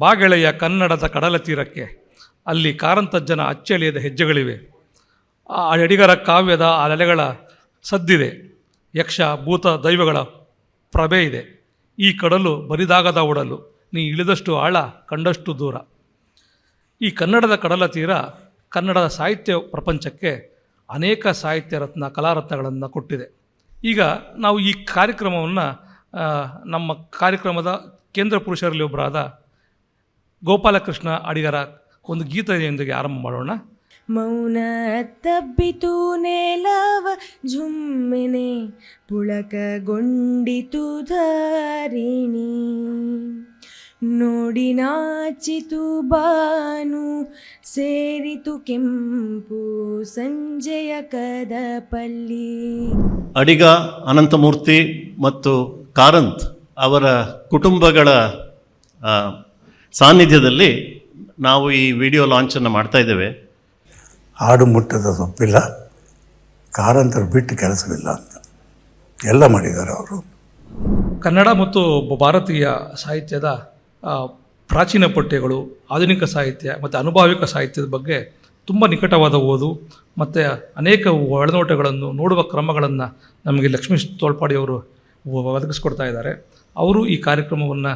ಬಾಗೆಳೆಯ ಕನ್ನಡದ ಕಡಲ ತೀರಕ್ಕೆ ಅಲ್ಲಿ ಕಾರಂತಜ್ಜನ ಅಚ್ಚಳಿಯದ ಹೆಜ್ಜೆಗಳಿವೆ. ಆ ಅಡಿಗರ ಕಾವ್ಯದ ಆ ಅಲೆಗಳ ಸದ್ದಿದೆ. ಯಕ್ಷ, ಭೂತ, ದೈವಗಳ ಪ್ರಭೆ ಇದೆ. ಈ ಕಡಲು ಬರಿದಾಗದ ಒಡಲು ನೀ ಇಳಿದಷ್ಟು ಆಳ ಕಂಡಷ್ಟು ದೂರ. ಈ ಕನ್ನಡದ ಕಡಲ ತೀರ ಕನ್ನಡದ ಸಾಹಿತ್ಯ ಪ್ರಪಂಚಕ್ಕೆ ಅನೇಕ ಸಾಹಿತ್ಯ ರತ್ನ ಕಲಾರತ್ನಗಳನ್ನು ಕೊಟ್ಟಿದೆ. ಈಗ ನಾವು ಈ ಕಾರ್ಯಕ್ರಮವನ್ನು ನಮ್ಮ ಕಾರ್ಯಕ್ರಮದ ಕೇಂದ್ರ ಪುರುಷರಲ್ಲಿ ಒಬ್ಬರಾದ ಗೋಪಾಲಕೃಷ್ಣ ಅಡಿಗರ ಒಂದು ಗೀತೆಯೊಂದಿಗೆ ಆರಂಭ ಮಾಡೋಣ. ಮೌನ ತಬ್ಬಿತು ನೆಲವ ಝುಮ್ಮೆನೆ ಪುಳಕಗೊಂಡಿತು ಧಾರಿಣಿ. ನೋಡಿ ನಾಚಿತು ಬಾನು ಸೇರಿತು ಕೆಂಪು ಸಂಜೆಯ ಕದಪಲ್ಲಿ. ಅಡಿಗ ಅನಂತಮೂರ್ತಿ ಮತ್ತು ಕಾರಂತ್ ಅವರ ಕುಟುಂಬಗಳ ಸಾನ್ನಿಧ್ಯದಲ್ಲಿ ನಾವು ಈ ವಿಡಿಯೋ ಲಾಂಚನ್ನು ಮಾಡ್ತಾ ಇದ್ದೇವೆ. ಹಾಡು ಮುಟ್ಟದ ಸೊಪ್ಪಿಲ್ಲ ಕಾರಂತರು ಬಿಟ್ಟು ಕೆಲಸವಿಲ್ಲ ಅಂತ. ಎಲ್ಲ ಮಾಡಿದ್ದಾರೆ ಅವರು. ಕನ್ನಡ ಮತ್ತು ಭಾರತೀಯ ಸಾಹಿತ್ಯದ ಆ, ಪ್ರಾಚೀನ ಪಠ್ಯಗಳು ಆಧುನಿಕ ಸಾಹಿತ್ಯ ಮತ್ತು ಅನುಭಾವಿಕ ಸಾಹಿತ್ಯದ ಬಗ್ಗೆ ತುಂಬ ನಿಕಟವಾದ ಓದು ಮತ್ತು ಅನೇಕ ಒಳನೋಟಗಳನ್ನು ನೋಡುವ ಕ್ರಮಗಳನ್ನು ನಮಗೆ ಲಕ್ಷ್ಮೀ ತೋಳ್ಪಾಡಿಯವರು ಒದಗಿಸ್ಕೊಡ್ತಾ ಇದ್ದಾರೆ. ಅವರು ಈ ಕಾರ್ಯಕ್ರಮವನ್ನು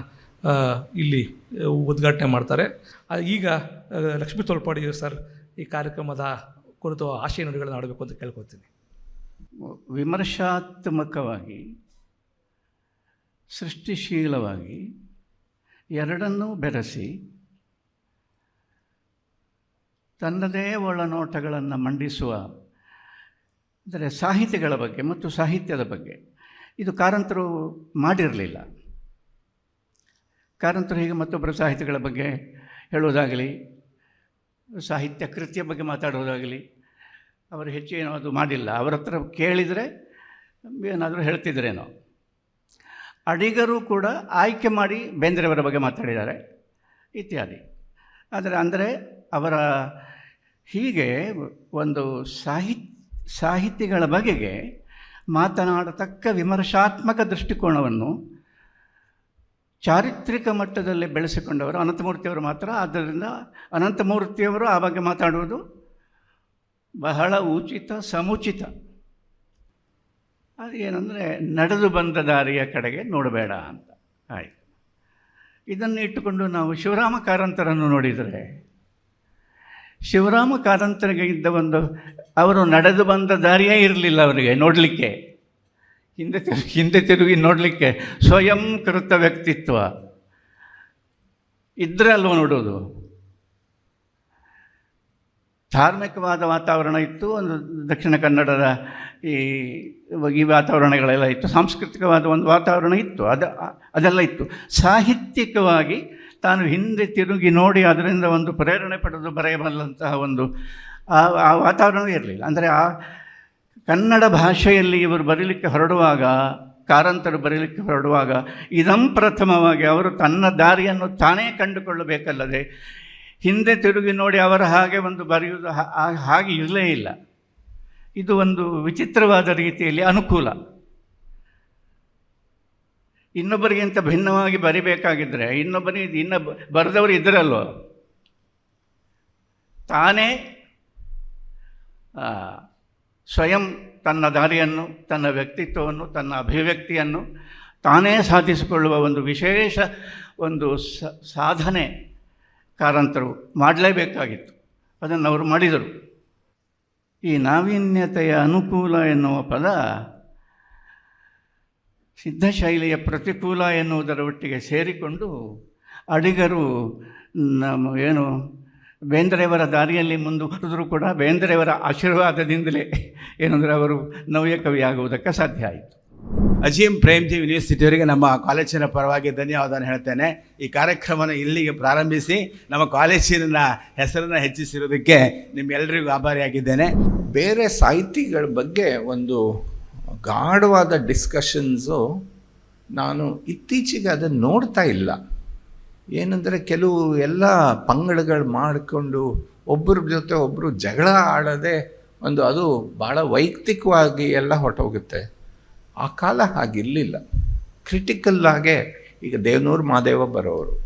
ಇಲ್ಲಿ ಉದ್ಘಾಟನೆ ಮಾಡ್ತಾರೆ. ಈಗ ಲಕ್ಷ್ಮೀ ತೋಳ್ಪಾಡಿ ಸರ್ ಈ ಕಾರ್ಯಕ್ರಮದ ಕುರಿತು ಆಶಯ ನುಡಿಗಳನ್ನು ಆಡಬೇಕು ಅಂತ ಕೇಳ್ಕೊತೀನಿ ವಿಮರ್ಶಾತ್ಮಕವಾಗಿ, ಸೃಷ್ಟಿಶೀಲವಾಗಿ ಎರಡನ್ನೂ ಬೆರೆಸಿ, ತನ್ನದೇ ಒಳನೋಟಗಳನ್ನು ಮಂಡಿಸುವ, ಅಂದರೆ ಸಾಹಿತಿಗಳ ಬಗ್ಗೆ ಮತ್ತು ಸಾಹಿತ್ಯದ ಬಗ್ಗೆ, ಇದು ಕಾರಂತರು ಮಾಡಿರಲಿಲ್ಲ. ಕಾರಂತರು ಹೀಗೆ ಮತ್ತೊಬ್ಬರ ಸಾಹಿತಿಗಳ ಬಗ್ಗೆ ಹೇಳೋದಾಗಲಿ ಸಾಹಿತ್ಯ ಕೃತಿಯ ಬಗ್ಗೆ ಮಾತಾಡೋದಾಗಲಿ ಅವರು ಹೆಚ್ಚು ಏನೋ ಅದು ಮಾಡಿಲ್ಲ. ಅವರ ಹತ್ರ ಕೇಳಿದರೆ ಏನಾದರೂ ಹೇಳ್ತಿದ್ರೇನೋ. ಅಡಿಗರು ಕೂಡ ಆಯ್ಕೆ ಮಾಡಿ ಬೇಂದ್ರೆಯವರ ಬಗ್ಗೆ ಮಾತಾಡಿದ್ದಾರೆ, ಇತ್ಯಾದಿ. ಆದರೆ ಅಂದರೆ ಅವರ ಹೀಗೆ ಒಂದು ಸಾಹಿತ್ ಸಾಹಿತಿಗಳ ಬಗೆಗೆ ಮಾತನಾಡತಕ್ಕ ವಿಮರ್ಶಾತ್ಮಕ ದೃಷ್ಟಿಕೋನವನ್ನು ಚಾರಿತ್ರಿಕ ಮಟ್ಟದಲ್ಲಿ ಬೆಳೆಸಿಕೊಂಡವರು ಅನಂತಮೂರ್ತಿಯವರು ಮಾತ್ರ. ಆದ್ದರಿಂದ ಅನಂತಮೂರ್ತಿಯವರು ಆ ಬಗ್ಗೆ ಮಾತಾಡುವುದು ಬಹಳ ಉಚಿತ, ಸಮುಚಿತ. ಅದು ಏನಂದರೆ ನಡೆದು ಬಂದ ದಾರಿಯ ಕಡೆಗೆ ನೋಡಬೇಡ ಅಂತ. ಆಯಿತು. ಇದನ್ನು ಇಟ್ಟುಕೊಂಡು ನಾವು ಶಿವರಾಮ ಕಾರಂತರನ್ನು ನೋಡಿದರೆ, ಶಿವರಾಮ ಕಾರಂತರಿಗೆ ಇದ್ದ ಒಂದು, ಅವರು ನಡೆದು ಬಂದ ದಾರಿಯೇ ಇರಲಿಲ್ಲ ಅವರಿಗೆ ನೋಡಲಿಕ್ಕೆ. ಹಿಂದೆ ತಿರುಗಿ ಹಿಂದೆ ತಿರುಗಿ ನೋಡಲಿಕ್ಕೆ ಸ್ವಯಂ ಕೃತ ವ್ಯಕ್ತಿತ್ವ. ಇದ್ರೆ ಅಲ್ವ ನೋಡೋದು? ಧಾರ್ಮಿಕವಾದ ವಾತಾವರಣ ಇತ್ತು, ಒಂದು ದಕ್ಷಿಣ ಕನ್ನಡದ ಈ ಈ ವಾತಾವರಣಗಳೆಲ್ಲ ಇತ್ತು. ಸಾಂಸ್ಕೃತಿಕವಾದ ಒಂದು ವಾತಾವರಣ ಇತ್ತು. ಅದು, ಅದೆಲ್ಲ ಇತ್ತು. ಸಾಹಿತ್ಯಿಕವಾಗಿ ತಾನು ಹಿಂದೆ ತಿರುಗಿ ನೋಡಿ ಅದರಿಂದ ಒಂದು ಪ್ರೇರಣೆ ಪಡೆದು ಬರೆಯಬಲ್ಲಂತಹ ಒಂದು, ಆ ಆ ವಾತಾವರಣವೇ ಇರಲಿಲ್ಲ. ಅಂದರೆ ಆ ಕನ್ನಡ ಭಾಷೆಯಲ್ಲಿ ಇವರು ಬರೀಲಿಕ್ಕೆ ಹೊರಡುವಾಗ, ಕಾರಂತರು ಬರೀಲಿಕ್ಕೆ ಹೊರಡುವಾಗ, ಇದಂ ಪ್ರಥಮವಾಗಿ ಅವರು ತನ್ನ ದಾರಿಯನ್ನು ತಾನೇ ಕಂಡುಕೊಳ್ಳಬೇಕಲ್ಲದೆ, ಹಿಂದೆ ತಿರುಗಿ ನೋಡಿ ಅವರ ಹಾಗೆ ಒಂದು ಬರೆಯುವುದು ಹಾಗೆ ಇರಲೇ ಇಲ್ಲ. ಇದು ಒಂದು ವಿಚಿತ್ರವಾದ ರೀತಿಯಲ್ಲಿ ಅನುಕೂಲ. ಇನ್ನೊಬ್ಬರಿಗಿಂತ ಭಿನ್ನವಾಗಿ ಬರಿಬೇಕಾಗಿದ್ದರೆ ಇನ್ನೊಬ್ಬರಿಗೆ ಇನ್ನ ಬರೆದವರು ಇದ್ದರಲ್ವ ತಾನೇ ಸ್ವಯಂ ತನ್ನ ದಾರಿಯನ್ನು, ತನ್ನ ವ್ಯಕ್ತಿತ್ವವನ್ನು, ತನ್ನ ಅಭಿವ್ಯಕ್ತಿಯನ್ನು ತಾನೇ ಸಾಧಿಸಿಕೊಳ್ಳುವ ಒಂದು ವಿಶೇಷ ಒಂದು ಸಾಧನೆ ಕಾರಂತರು ಮಾಡಲೇಬೇಕಾಗಿತ್ತು. ಅದನ್ನು ಅವರು ಮಾಡಿದರು. ಈ ನಾವೀನ್ಯತೆಯ ಅನುಕೂಲ ಎನ್ನುವ ಪದ ಸಿದ್ಧಶೈಲಿಯ ಪ್ರತಿಕೂಲ ಎನ್ನುವುದರ ಒಟ್ಟಿಗೆ ಸೇರಿಕೊಂಡು ಅಡಿಗರು ನಮ್ಮ ಏನು ಬೇಂದ್ರೆಯವರ ದಾರಿಯಲ್ಲಿ ಮುಂದುವರೆದರೂ ಕೂಡ ಬೇಂದ್ರೆಯವರ ಆಶೀರ್ವಾದದಿಂದಲೇ ಏನಂದರೆ ಅವರು ನವ್ಯ ಕವಿ ಆಗುವುದಕ್ಕೆ ಸಾಧ್ಯ ಆಯಿತು. ಅಜೀಂ ಪ್ರೇಮ್ಜಿ ಯೂನಿವರ್ಸಿಟಿಯವರಿಗೆ ನಮ್ಮ ಕಾಲೇಜಿನ ಪರವಾಗಿ ಧನ್ಯವಾದ ಹೇಳ್ತೇನೆ. ಈ ಕಾರ್ಯಕ್ರಮನ ಇಲ್ಲಿಗೆ ಪ್ರಾರಂಭಿಸಿ ನಮ್ಮ ಕಾಲೇಜಿನ ಹೆಸರನ್ನು ಹೆಚ್ಚಿಸಿರೋದಕ್ಕೆ ನಿಮ್ಮೆಲ್ಲರಿಗೂ ಆಭಾರಿಯಾಗಿದ್ದೇನೆ. ಬೇರೆ ಸಾಹಿತಿಗಳ ಬಗ್ಗೆ ಒಂದು ಗಾಢವಾದ ಡಿಸ್ಕಷನ್ಸು ನಾನು ಇತ್ತೀಚೆಗೆ ಅದನ್ನು ನೋಡ್ತಾ ಇಲ್ಲ. ಏನಂದರೆ ಕೆಲವು ಎಲ್ಲ ಪಂಗಡಗಳು ಮಾಡಿಕೊಂಡು ಒಬ್ಬರ ಜೊತೆ ಒಬ್ಬರು ಜಗಳ ಆಡದೆ ಒಂದು ಅದು ಭಾಳ ವೈಯಕ್ತಿಕವಾಗಿ ಎಲ್ಲ ಹೊರಟೋಗುತ್ತೆ. ಆ ಕಾಲ ಹಾಗಿರಲಿಲ್ಲ. ಕ್ರಿಟಿಕಲ್ ಆಗೇ ಈಗ ದೇವನೂರು ಮಾದೇವ ಬರೋರು.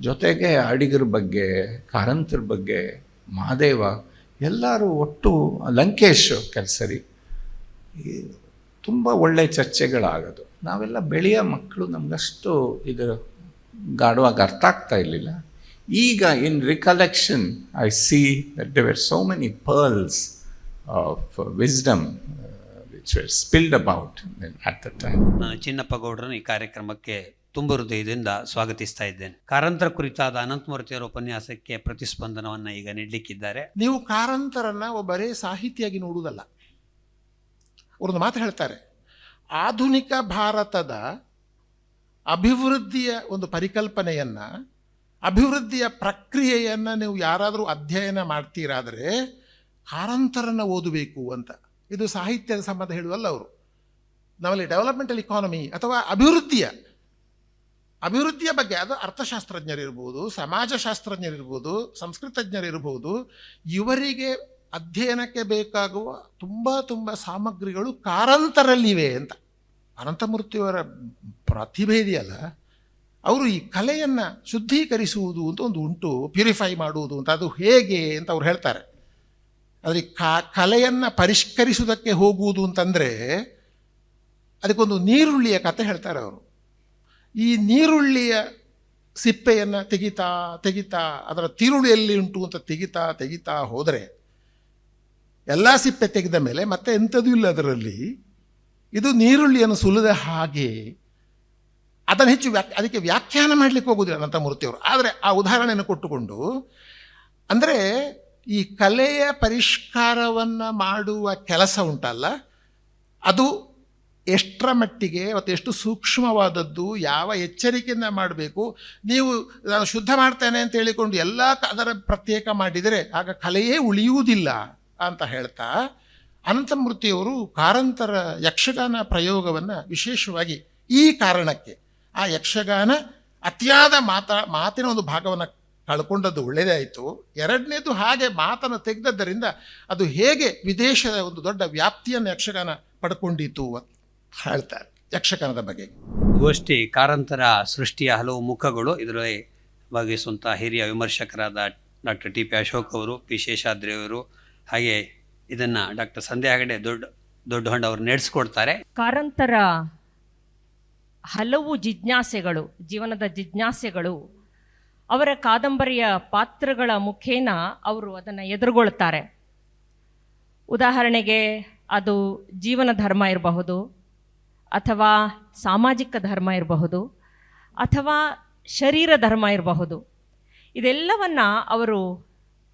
ಜೊತೆಗೆ ಅಡಿಗರ ಬಗ್ಗೆ, ಕಾರಂತರ ಬಗ್ಗೆ ಮಹಾದೇವ ಎಲ್ಲರೂ ಒಟ್ಟು ಲಂಕೇಶ್ ಕೆಲಸರಿ. ತುಂಬ ಒಳ್ಳೆ ಚರ್ಚೆಗಳಾಗೋದು. ನಾವೆಲ್ಲ ಬೆಳೆಯ ಮಕ್ಕಳು ನಮಗಷ್ಟು ಇದು ಗಾಢವಾಗಿ ಅರ್ಥ ಆಗ್ತಾ ಇರಲಿಲ್ಲ. ಈಗ in recollection I see that the so many pearls of wisdom which were spilled about at the time ನಾನು ಚಿನ್ನಪ್ಪ ಗೌಡರನ್ನು ಈ ಕಾರ್ಯಕ್ರಮಕ್ಕೆ ತುಂಬ ಹೃದಯದಿಂದ ಸ್ವಾಗತಿಸ್ತಾ ಇದ್ದೇನೆ. ಕಾರಂತರ ಕುರಿತಾದ ಅನಂತಮೂರ್ತಿಯವರ ಉಪನ್ಯಾಸಕ್ಕೆ ಪ್ರತಿಸ್ಪಂದನವನ್ನು ಈಗ ನೀಡಲಿಕ್ಕಿದ್ದಾರೆ. ನೀವು ಕಾರಂತರನ್ನ ಒಬ್ಬರೇ ಸಾಹಿತಿಯಾಗಿ ನೋಡುವುದಲ್ಲ. ಅವ್ರದ್ದು ಮಾತು ಹೇಳ್ತಾರೆ ಆಧುನಿಕ ಭಾರತದ ಅಭಿವೃದ್ಧಿಯ ಒಂದು ಪರಿಕಲ್ಪನೆಯನ್ನ, ಅಭಿವೃದ್ಧಿಯ ಪ್ರಕ್ರಿಯೆಯನ್ನು ನೀವು ಯಾರಾದರೂ ಅಧ್ಯಯನ ಮಾಡ್ತೀರಾದರೆ ಕಾರಂತರನ್ನು ಓದಬೇಕು ಅಂತ. ಇದು ಸಾಹಿತ್ಯದ ಸಂಬಂಧ ಹೇಳುವಲ್ಲ ಅವರು. ನಮ್ಮಲ್ಲಿ ಡೆವಲಪ್ಮೆಂಟಲ್ ಇಕಾನಮಿ ಅಥವಾ ಅಭಿವೃದ್ಧಿಯ ಅಭಿವೃದ್ಧಿಯ ಬಗ್ಗೆ, ಅದು ಅರ್ಥಶಾಸ್ತ್ರಜ್ಞರಿರ್ಬೋದು, ಸಮಾಜಶಾಸ್ತ್ರಜ್ಞರಿರ್ಬೋದು, ಸಂಸ್ಕೃತಜ್ಞರಿರ್ಬೋದು, ಇವರಿಗೆ ಅಧ್ಯಯನಕ್ಕೆ ಬೇಕಾಗುವ ತುಂಬ ತುಂಬ ಸಾಮಗ್ರಿಗಳು ಕಾರಂತರಲ್ಲಿವೆ ಅಂತ. ಅನಂತಮೂರ್ತಿಯವರ ಪ್ರತಿಭೆ ಇದೆಯಲ್ಲ ಅವರು ಈ ಕಲೆಯನ್ನು ಶುದ್ಧೀಕರಿಸುವುದು ಅಂತ ಒಂದು ಉಂಟು, ಪ್ಯೂರಿಫೈ ಮಾಡುವುದು ಅಂತ, ಅದು ಹೇಗೆ ಅಂತ ಅವ್ರು ಹೇಳ್ತಾರೆ. ಆದರೆ ಕಾ, ಕಲೆಯನ್ನು ಪರಿಷ್ಕರಿಸುವುದಕ್ಕೆ ಹೋಗುವುದು ಅಂತಂದರೆ ಅದಕ್ಕೊಂದು ನೀರುಳ್ಳಿಯ ಕತೆ ಹೇಳ್ತಾರೆ ಅವರು. ಈ ನೀರುಳ್ಳಿಯ ಸಿಪ್ಪೆಯನ್ನು ತೆಗಿತಾ ತೆಗಿತಾ, ಅದರ ತಿರುಳು ಎಲ್ಲಿ ಉಂಟು ಅಂತ ತೆಗಿತಾ ತೆಗಿತಾ ಹೋದರೆ, ಎಲ್ಲ ಸಿಪ್ಪೆ ತೆಗೆದ ಮೇಲೆ ಮತ್ತೆ ಎಂಥದೂ ಇಲ್ಲ ಅದರಲ್ಲಿ ಇದು ನೀರುಳ್ಳಿಯನ್ನು ಸುಲಿದ ಹಾಗೆ ಅದನ್ನು ಹೆಚ್ಚು ವ್ಯಾಕ್, ಅದಕ್ಕೆ ವ್ಯಾಖ್ಯಾನ ಮಾಡಲಿಕ್ಕೆ ಹೋಗುವುದಿಲ್ಲ ಅನಂತ ಮೂರ್ತಿಯವರು. ಆದರೆ ಆ ಉದಾಹರಣೆಯನ್ನು ಕೊಟ್ಟುಕೊಂಡು, ಅಂದರೆ ಈ ಕಲೆಯ ಪರಿಷ್ಕಾರವನ್ನು ಮಾಡುವ ಕೆಲಸ ಉಂಟಲ್ಲ, ಅದು ಎಷ್ಟರ ಮಟ್ಟಿಗೆ ಮತ್ತು ಎಷ್ಟು ಸೂಕ್ಷ್ಮವಾದದ್ದು, ಯಾವ ಎಚ್ಚರಿಕೆಯಿಂದ ಮಾಡಬೇಕು, ನೀವು, ನಾನು ಶುದ್ಧ ಮಾಡ್ತೇನೆ ಅಂತ ಹೇಳಿಕೊಂಡು ಎಲ್ಲ ಅದರ ಪ್ರತ್ಯೇಕ ಮಾಡಿದರೆ ಆಗ ಕಲೆಯೇ ಉಳಿಯುವುದಿಲ್ಲ ಅಂತ ಹೇಳ್ತಾ ಅನಂತಮೂರ್ತಿಯವರು ಕಾರಂತರ ಯಕ್ಷಗಾನ ಪ್ರಯೋಗವನ್ನು ವಿಶೇಷವಾಗಿ ಈ ಕಾರಣಕ್ಕೆ ಆ ಯಕ್ಷಗಾನ ಅತಿಯಾದ ಮಾತಾ, ಮಾತಿನ ಒಂದು ಭಾಗವನ್ನು ಕಳ್ಕೊಂಡದ್ದು ಒಳ್ಳೆಯದೇ ಆಯಿತು. ಎರಡನೇದು ಹಾಗೆ ಮಾತನ್ನು ತೆಗೆದದ್ದರಿಂದ ಅದು ಹೇಗೆ ವಿದೇಶದ ಒಂದು ದೊಡ್ಡ ವ್ಯಾಪ್ತಿಯನ್ನು ಯಕ್ಷಗಾನ ಪಡ್ಕೊಂಡಿತು ಅಂತ ಹೇಳ್ತಾರೆ ಯಕ್ಷಗಾನದ ಬಗ್ಗೆ. ಗೋಷ್ಠಿ ಕಾರಂತರ ಸೃಷ್ಟಿಯ ಹಲವು ಮುಖಗಳು ಇದರಲ್ಲಿ ಭಾಗವಹಿಸುವಂಥ ಹಿರಿಯ ವಿಮರ್ಶಕರಾದ ಡಾಕ್ಟರ್ ಟಿ ಪಿ ಅಶೋಕ್ ಅವರು, ಪಿ ಶೇಷಾದ್ರಿ ಅವರು, ಹಾಗೆ ಇದನ್ನು ಡಾಕ್ಟರ್ ಸಂಧ್ಯಾ ಹೆಗಡೆ ದೊಡ್ಡ ದೊಡ್ಡ ಹೊಂಡ ಅವರು ನಡೆಸ್ಕೊಡ್ತಾರೆ. ಕಾರಂತರ ಹಲವು ಜಿಜ್ಞಾಸೆಗಳು, ಜೀವನದ ಜಿಜ್ಞಾಸೆಗಳು, ಅವರ ಕಾದಂಬರಿಯ ಪಾತ್ರಗಳ ಮುಖೇನ ಅವರು ಅದನ್ನು ಎದುರುಗೊಳ್ತಾರೆ. ಉದಾಹರಣೆಗೆ, ಅದು ಜೀವನ ಧರ್ಮ ಇರಬಹುದು, ಅಥವಾ ಸಾಮಾಜಿಕ ಧರ್ಮ ಇರಬಹುದು, ಅಥವಾ ಶರೀರ ಧರ್ಮ ಇರಬಹುದು. ಇದೆಲ್ಲವನ್ನು ಅವರು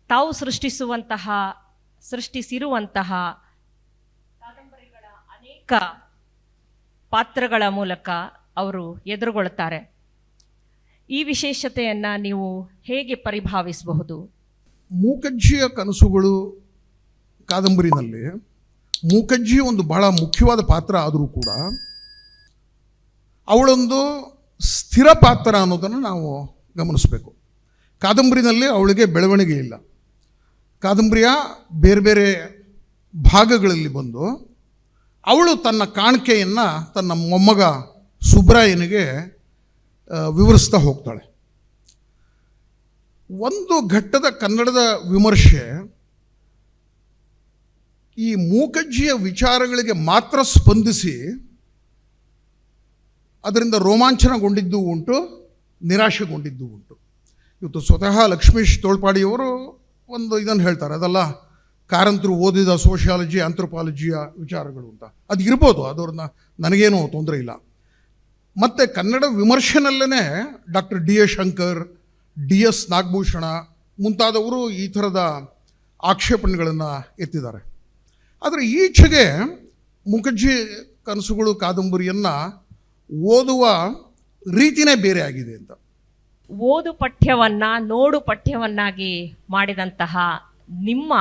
ತಾವು ಸೃಷ್ಟಿಸುವಂತಹ ಸೃಷ್ಟಿಸಿರುವಂತಹ ಕಾದಂಬರಿಗಳ ಅನೇಕ ಪಾತ್ರಗಳ ಮೂಲಕ ಅವರು ಎದುರುಗೊಳ್ತಾರೆ ಈ ವಿಶೇಷತೆಯನ್ನು ನೀವು ಹೇಗೆ ಪರಿಭಾವಿಸಬಹುದು? ಮೂಕಜ್ಜಿಯ ಕನಸುಗಳು ಕಾದಂಬರಿನಲ್ಲಿ, ಮೂಕಜ್ಜಿ ಒಂದು ಬಹಳ ಮುಖ್ಯವಾದ ಪಾತ್ರ ಆದರೂ ಕೂಡ ಅವಳೊಂದು ಸ್ಥಿರ ಪಾತ್ರ ಅನ್ನೋದನ್ನು ನಾವು ಗಮನಿಸಬೇಕು. ಕಾದಂಬರಿನಲ್ಲಿ ಅವಳಿಗೆ ಬೆಳವಣಿಗೆ ಇಲ್ಲ. ಕಾದಂಬರಿಯ ಬೇರೆ ಬೇರೆ ಭಾಗಗಳಲ್ಲಿ ಬಂದು ಅವಳು ತನ್ನ ಕಾಣಿಕೆಯನ್ನು ತನ್ನ ಮೊಮ್ಮಗ ಸುಬ್ರಾಯನಿಗೆ ವಿವರಿಸ್ತಾ ಹೋಗ್ತಾಳೆ. ಒಂದು ಘಟ್ಟದ ಕನ್ನಡದ ವಿಮರ್ಶೆ ಈ ಮೂಕಜ್ಜಿಯ ವಿಚಾರಗಳಿಗೆ ಮಾತ್ರ ಸ್ಪಂದಿಸಿ ಅದರಿಂದ ರೋಮಾಂಚನಗೊಂಡಿದ್ದು ಉಂಟು, ನಿರಾಶೆಗೊಂಡಿದ್ದು ಉಂಟು. ಇವತ್ತು ಸ್ವತಃ ಲಕ್ಷ್ಮೀಶ್ ತೋಳ್ಪಾಡಿಯವರು ಒಂದು ಇದನ್ನು ಹೇಳ್ತಾರೆ. ಅದೆಲ್ಲ, ಕಾರಂತರು ಓದಿದ ಸೋಷಿಯಾಲಜಿ ಆಂಥ್ರೋಪಾಲಜಿಯ ವಿಚಾರಗಳು ಅಂತ. ಅದು ಇರ್ಬೋದು, ಅದವ್ರನ್ನ ನನಗೇನು ತೊಂದರೆ ಇಲ್ಲ. ಮತ್ತು Kannada ವಿಮರ್ಶೆನಲ್ಲೇ doctor D A Shankar, D S Nagabhushana ಮುಂತಾದವರು ಈ ಥರದ ಆಕ್ಷೇಪಣೆಗಳನ್ನು ಎತ್ತಿದ್ದಾರೆ. ಆದರೆ ಈಚೆಗೆ ಮುಖರ್ಜಿ ಕನಸುಗಳು, ಕಾದಂಬರಿಯನ್ನು ಓದುವ ರೀತಿನೇ ಬೇರೆ ಆಗಿದೆ ಅಂತ. ಓದು ಪಠ್ಯವನ್ನ, ನೋಡು ಪಠ್ಯವನ್ನಾಗಿ ಮಾಡಿದಂತಹ ನಿಮ್ಮ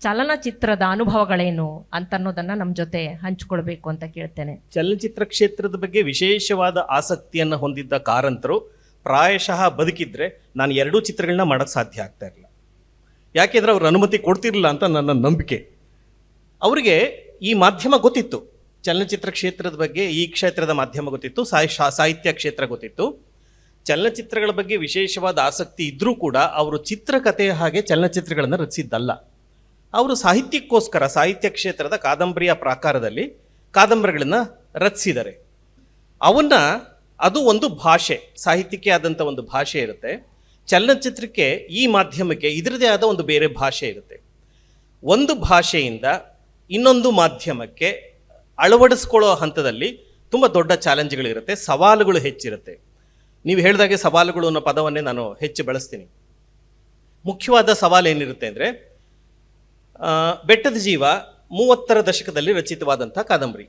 ಚಲನಚಿತ್ರದ ಅನುಭವಗಳೇನು ಅಂತನ್ನೋದನ್ನು ನಮ್ಮ ಜೊತೆ ಹಂಚಿಕೊಳ್ಬೇಕು ಅಂತ ಕೇಳ್ತೇನೆ. ಚಲನಚಿತ್ರ ಕ್ಷೇತ್ರದ ಬಗ್ಗೆ ವಿಶೇಷವಾದ ಆಸಕ್ತಿಯನ್ನು ಹೊಂದಿದ್ದ ಕಾರಂತರು ಪ್ರಾಯಶಃ ಬದುಕಿದ್ರೆ ನಾನು ಎರಡೂ ಚಿತ್ರಗಳನ್ನ ಮಾಡೋಕ್ಕೆ ಸಾಧ್ಯ ಆಗ್ತಾ ಇರಲಿಲ್ಲ. ಯಾಕೆಂದ್ರೆ ಅವ್ರ ಅನುಮತಿ ಕೊಡ್ತಿರಲಿಲ್ಲ ಅಂತ ನನ್ನ ನಂಬಿಕೆ. ಅವರಿಗೆ ಈ ಮಾಧ್ಯಮ ಗೊತ್ತಿತ್ತು. ಚಲನಚಿತ್ರ ಕ್ಷೇತ್ರದ ಬಗ್ಗೆ ಈ ಕ್ಷೇತ್ರದ ಮಾಧ್ಯಮ ಗೊತ್ತಿತ್ತು ಸಾಹಿತ್ಯ ಕ್ಷೇತ್ರ ಗೊತ್ತಿತ್ತು. ಚಲನಚಿತ್ರಗಳ ಬಗ್ಗೆ ವಿಶೇಷವಾದ ಆಸಕ್ತಿ ಇದ್ದರೂ ಕೂಡ ಅವರು ಚಿತ್ರಕಥೆಯ ಹಾಗೆ ಚಲನಚಿತ್ರಗಳನ್ನು ರಚಿಸಿದ್ದಲ್ಲ. ಅವರು ಸಾಹಿತ್ಯಕ್ಕೋಸ್ಕರ, ಸಾಹಿತ್ಯ ಕ್ಷೇತ್ರದ ಕಾದಂಬರಿಯ ಪ್ರಾಕಾರದಲ್ಲಿ ಕಾದಂಬರಿಗಳನ್ನು ರಚಿಸಿದ್ದಾರೆ. ಅವನ್ನ ಅದು ಒಂದು ಭಾಷೆ, ಸಾಹಿತ್ಯಕ್ಕೆ ಆದಂಥ ಒಂದು ಭಾಷೆ ಇರುತ್ತೆ. ಚಲನಚಿತ್ರಕ್ಕೆ ಈ ಮಾಧ್ಯಮಕ್ಕೆ ಇದರದೇ ಆದ ಒಂದು ಬೇರೆ ಭಾಷೆ ಇರುತ್ತೆ. ಒಂದು ಭಾಷೆಯಿಂದ ಇನ್ನೊಂದು ಮಾಧ್ಯಮಕ್ಕೆ ಅಳವಡಿಸ್ಕೊಳ್ಳೋ ಹಂತದಲ್ಲಿ ತುಂಬ ದೊಡ್ಡ ಚಾಲೆಂಜ್ಗಳಿರುತ್ತೆ ಸವಾಲುಗಳು ಹೆಚ್ಚಿರುತ್ತೆ. ನೀವು ಹೇಳಿದಾಗೆ ಸವಾಲುಗಳು ಅನ್ನೋ ಪದವನ್ನೇ ನಾನು ಹೆಚ್ಚು ಬಳಸ್ತೀನಿ. ಮುಖ್ಯವಾದ ಸವಾಲು ಏನಿರುತ್ತೆ ಅಂದರೆ ಬೆಟ್ಟದ ಜೀವ ಮೂವತ್ತರ ದಶಕದಲ್ಲಿ ರಚಿತವಾದಂಥ ಕಾದಂಬರಿ.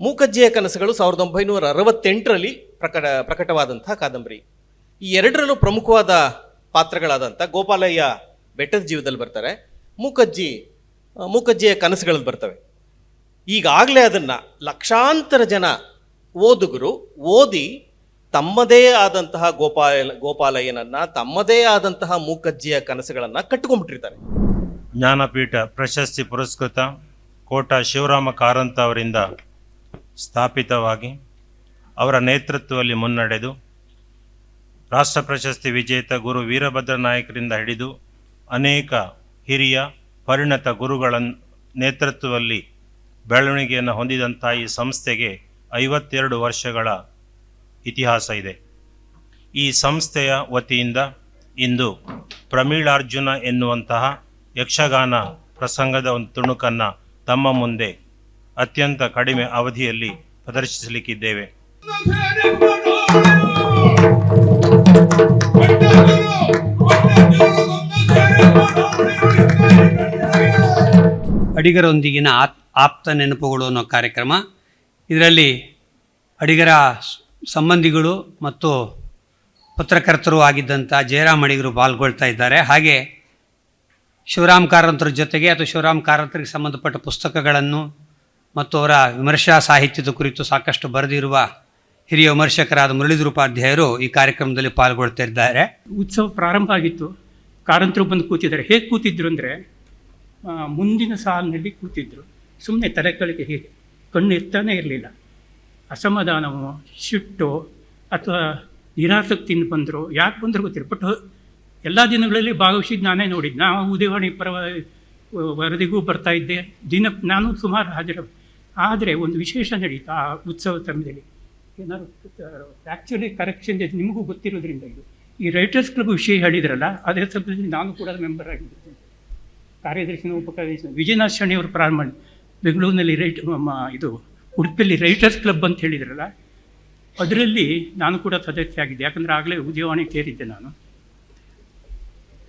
ಮೂಕಜ್ಜಿಯ ಕನಸುಗಳು ಸಾವಿರದ ಒಂಬೈನೂರ ಅರವತ್ತೆಂಟರಲ್ಲಿ ಪ್ರಕಟ, ಪ್ರಕಟವಾದಂಥ ಕಾದಂಬರಿ. ಈ ಎರಡರಲ್ಲೂ ಪ್ರಮುಖವಾದ ಪಾತ್ರಗಳಾದಂಥ ಗೋಪಾಲಯ್ಯ ಬೆಟ್ಟದ ಜೀವದಲ್ಲಿ ಬರ್ತಾರೆ, ಮೂಕಜ್ಜಿ ಮೂಕಜ್ಜಿಯ ಕನಸುಗಳಲ್ಲಿ ಬರ್ತವೆ. ಈಗಾಗಲೇ ಅದನ್ನು ಲಕ್ಷಾಂತರ ಜನ ಓದುಗರು ಓದಿ ತಮ್ಮದೇ ಆದಂತಹ ಗೋಪಾಲ, ಗೋಪಾಲಯ್ಯನನ್ನ, ತಮ್ಮದೇ ಆದಂತಹ ಮೂಕಜ್ಜಿಯ ಕನಸುಗಳನ್ನು ಕಟ್ಟಿಕೊಂಡ್ಬಿಟ್ಟಿರ್ತಾರೆ. ಜ್ಞಾನಪೀಠ ಪ್ರಶಸ್ತಿ ಪುರಸ್ಕೃತ ಕೋಟ ಶಿವರಾಮ ಕಾರಂತ ಅವರಿಂದ ಸ್ಥಾಪಿತವಾಗಿ ಅವರ ನೇತೃತ್ವದಲ್ಲಿ ಮುನ್ನಡೆದು ರಾಷ್ಟ್ರ ಪ್ರಶಸ್ತಿ ವಿಜೇತ ಗುರು ವೀರಭದ್ರ ನಾಯಕರಿಂದ ಹಿಡಿದು ಅನೇಕ ಹಿರಿಯ ಪರಿಣತ ಗುರುಗಳ ನೇತೃತ್ವದಲ್ಲಿ ಬೆಳವಣಿಗೆಯನ್ನು ಹೊಂದಿದಂಥ ಈ ಸಂಸ್ಥೆಗೆ ಐವತ್ತೆರಡು ವರ್ಷಗಳ ಇತಿಹಾಸ ಇದೆ. ಈ ಸಂಸ್ಥೆಯ ವತಿಯಿಂದ ಇಂದು ಪ್ರಮೀಳಾರ್ಜುನ ಎನ್ನುವಂತಹ ಯಕ್ಷಗಾನ ಪ್ರಸಂಗದ ಒಂದು ತುಣುಕನ್ನು ತಮ್ಮ ಮುಂದೆ ಅತ್ಯಂತ ಕಡಿಮೆ ಅವಧಿಯಲ್ಲಿ ಪ್ರದರ್ಶಿಸಲಿಕ್ಕಿದ್ದೇವೆ. ಅಡಿಗರೊಂದಿಗಿನ ಆಪ್, ಆಪ್ತ ನೆನಪುಗಳು ಅನ್ನೋ ಕಾರ್ಯಕ್ರಮ. ಇದರಲ್ಲಿ ಅಡಿಗರ ಸಂಬಂಧಿಗಳು ಮತ್ತು ಪತ್ರಕರ್ತರು ಆಗಿದ್ದಂಥ ಜಯರಾಮ್ ಅಡಿಗರು ಪಾಲ್ಗೊಳ್ತಾ ಇದ್ದಾರೆ. ಹಾಗೆ ಶಿವರಾಮ್ ಕಾರಂತರ ಜೊತೆಗೆ ಅಥವಾ ಶಿವರಾಮ್ ಕಾರಂತರಿಗೆ ಸಂಬಂಧಪಟ್ಟ ಪುಸ್ತಕಗಳನ್ನು ಮತ್ತು ಅವರ ವಿಮರ್ಶಾ ಸಾಹಿತ್ಯದ ಕುರಿತು ಸಾಕಷ್ಟು ಬರೆದಿರುವ ಹಿರಿಯ ವಿಮರ್ಶಕರಾದ ಮುರಳೀಧರ ಉಪಾಧ್ಯಾಯರು ಈ ಕಾರ್ಯಕ್ರಮದಲ್ಲಿ ಪಾಲ್ಗೊಳ್ತಾ ಇದ್ದಾರೆ. ಉತ್ಸವ ಪ್ರಾರಂಭ ಆಗಿತ್ತು. ಕಾರಂತರು ಬಂದು ಕೂತಿದ್ದಾರೆ. ಹೇಗೆ ಕೂತಿದ್ರು ಅಂದರೆ ಮುಂದಿನ ಸಾಲಿನಲ್ಲಿ ಕೂತಿದ್ದರು ಸುಮ್ಮನೆ ತಲೆ ಹೇಗೆ ಹೀಗೆ. ಕಣ್ಣು ಎತ್ತಾನೇ ಇರಲಿಲ್ಲ. ಅಸಮಾಧಾನವೋ ಸಿಟ್ಟು ಅಥವಾ ನಿರಾಸಕ್ತಿಯಿಂದ ಬಂದರು, ಯಾಕೆ ಬಂದರು ಗೊತ್ತಿಲ್ಲ. ಬಟ್ ಎಲ್ಲ ದಿನಗಳಲ್ಲಿ ಭಾಗವಹಿಸಿದ್ದು ನಾನೇ ನೋಡಿದ್ದು ನಾವು ಉದಯವಾಣಿ ಪರ ವರದಿಗೂ ಬರ್ತಾ ಇದ್ದೆ. ದಿನ ನಾನು ಸುಮಾರು ಹಾಜರ. ಆದರೆ ಒಂದು ವಿಶೇಷ ನಡೀತು ಆ ಉತ್ಸವ ಸಮಯದಲ್ಲಿ ಏನಾದ್ರು ಆ್ಯಕ್ಚುಲಿ ಕರೆಕ್ಷನ್ ನಿಮಗೂ ಗೊತ್ತಿರೋದ್ರಿಂದ ಇದು. ಈ ರೈಟರ್ಸ್ ಕ್ಲಬ್ ವಿಷಯ ಹೇಳಿದ್ರಲ್ಲ, ಅದೇ ಸಂದರ್ಭದಲ್ಲಿ ನಾನು ಕೂಡ ಮೆಂಬರ್ ಆಗಿದ್ದೆ. ಕಾರ್ಯದರ್ಶಿನ ಉಪಕಾರ್ಯದರ್ಶಿ ವಿಜಯನಾಥ್ ಶಣಿ ಪ್ರಾರಂಭ ಬೆಂಗಳೂರಿನಲ್ಲಿ ರೈಟ್ ಇದು ಉಡುಪಿಯಲ್ಲಿ ರೈಟರ್ಸ್ ಕ್ಲಬ್ ಅಂತ ಹೇಳಿದ್ರಲ್ಲ, ಅದರಲ್ಲಿ ನಾನು ಕೂಡ ಸದಸ್ಯ ಆಗಿದ್ದೆ. ಯಾಕಂದರೆ ಆಗಲೇ ಉದ್ಯವಾಣಿ ಸೇರಿದ್ದೆ ನಾನು.